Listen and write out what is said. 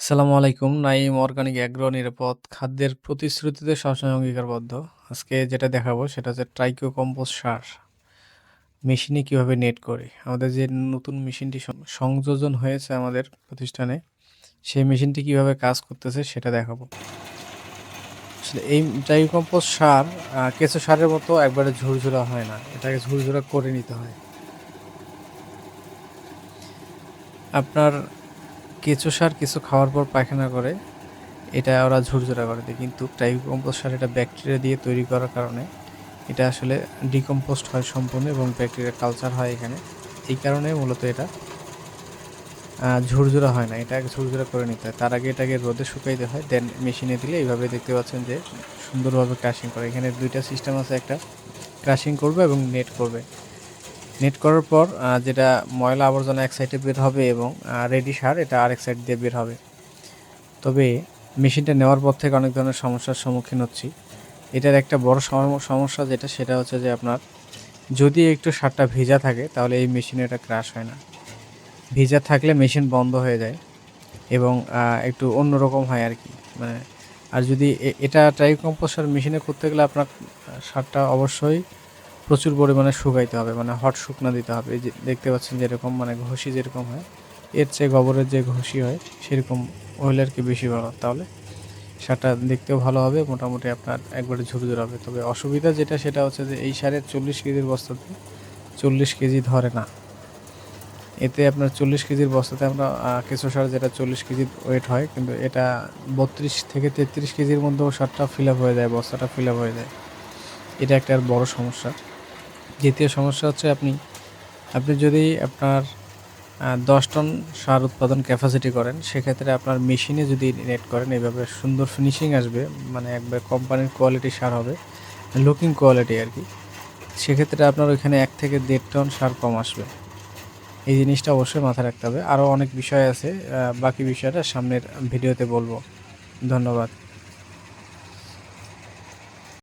আসসালামু আলাইকুম। Naim organic agro নিরাপদ খাদ্যের প্রতিশ্রুতিতে সবসময় অঙ্গীকারবদ্ধ। আজকে যেটা দেখাবো সেটা হচ্ছে ট্রাইকো কম্পোস্ট সার। মেশিনে কীভাবে নেট করি। আমাদের যে নতুন মেশিনটি সংযোজন হয়েছে আমাদের প্রতিষ্ঠানে, সেই মেশিনটি কীভাবে কাজ করতেছে সেটা দেখাবো। আসলে এই ট্রাইকো কম্পোস্ট সার কেঁচো সারের মতো একবারে ঝুরঝুরা হয় না। এটাকে ঝুরঝুরা করে নিতে হয়। আপনার কেঁচো সার কিছু খাওয়ার পর পায়খানা করে, এটা ওরা ঝুরঝুরা করে দেয়। কিন্তু ট্রাইকো কম্পোস্ট সার এটা ব্যাকটেরিয়া দিয়ে তৈরি করার কারণে এটা আসলে ডিকম্পোস্ট হয় সম্পূর্ণ এবং ব্যাকটেরিয়া কালচার হয় এখানে। এই কারণে মূলত এটা ঝুরঝুরা হয় না। এটাকে ঝুরঝুরা করে নিতে হয়। তার আগে এটাকে রোদে শুকাইতে হয়। দেন মেশিনে দিলে এইভাবে দেখতে পাচ্ছেন যে সুন্দরভাবে ক্রাশিং করে। এখানে দুইটা সিস্টেম আছে। একটা ক্রাশিং করবে এবং নেট করবে। নেট করার পর যেটা ময়লা আবর্জনা এক সাইডে বের হবে এবং রেডি সার, এটা আরেক সাইড দিয়ে বের হবে। তবে মেশিনটা নেওয়ার পর থেকে অনেক ধরনের সমস্যার সম্মুখীন হচ্ছি। এটার একটা বড় সমস্যা যেটা, সেটা হচ্ছে যে আপনার যদি একটু সারটা ভেজা থাকে, তাহলে এই মেশিনে এটা ক্রাশ হয় না। ভিজা থাকলে মেশিন বন্ধ হয়ে যায় এবং একটু অন্যরকম হয় আর কি মানে আর যদি এটা ট্রাইকো কম্পোস্ট মেশিনে করতে গেলে আপনার সারটা অবশ্যই প্রচুর পরিমাণে শুকাইতে হবে। মানে হট শুকনো দিতে হবে। এই যে দেখতে পাচ্ছেন যেরকম মানে ঘষি যেরকম হয়, এর চেয়ে গোবরের যে ঘষি হয় সেরকম হইলে আরকি বেশি ভালো। তাহলে সারটা দেখতেও ভালো হবে। মোটামুটি আপনার একবারে ঝুরঝুরে হবে। তবে অসুবিধা যেটা সেটা হচ্ছে যে এই সারের ৪০ কেজির বস্তাতে ৪০ কেজি ধরে না। এতে আপনার ৪০ কেজির বস্তাতে আমরা কেঁচো সার যেটা চল্লিশ কেজির ওয়েট হয় কিন্তু এটা ৩২ থেকে ৩৩ কেজির মধ্যেও সারটা ফিল আপ হয়ে যায়, বস্তাটা ফিল আপ হয়ে যায়। এটা একটা আর বড় সমস্যা। দ্বিতীয় সমস্যা হচ্ছে আপনি, আপনি যদি আপনার দশ টন সার উৎপাদন ক্যাপাসিটি করেন, সেক্ষেত্রে আপনার মেশিনে যদি নেট করেন এভাবে সুন্দর ফিনিশিং আসবে। মানে একবারে কোম্পানির কোয়ালিটির সার হবে। লুকিং কোয়ালিটি আর কি সেক্ষেত্রে আপনার ওইখানে এক থেকে দেড় টন সার কম আসবে। এই জিনিসটা অবশ্যই মাথায় রাখতে হবে। আরও অনেক বিষয় আছে। বাকি বিষয়টা সামনের ভিডিওতে বলব ধন্যবাদ।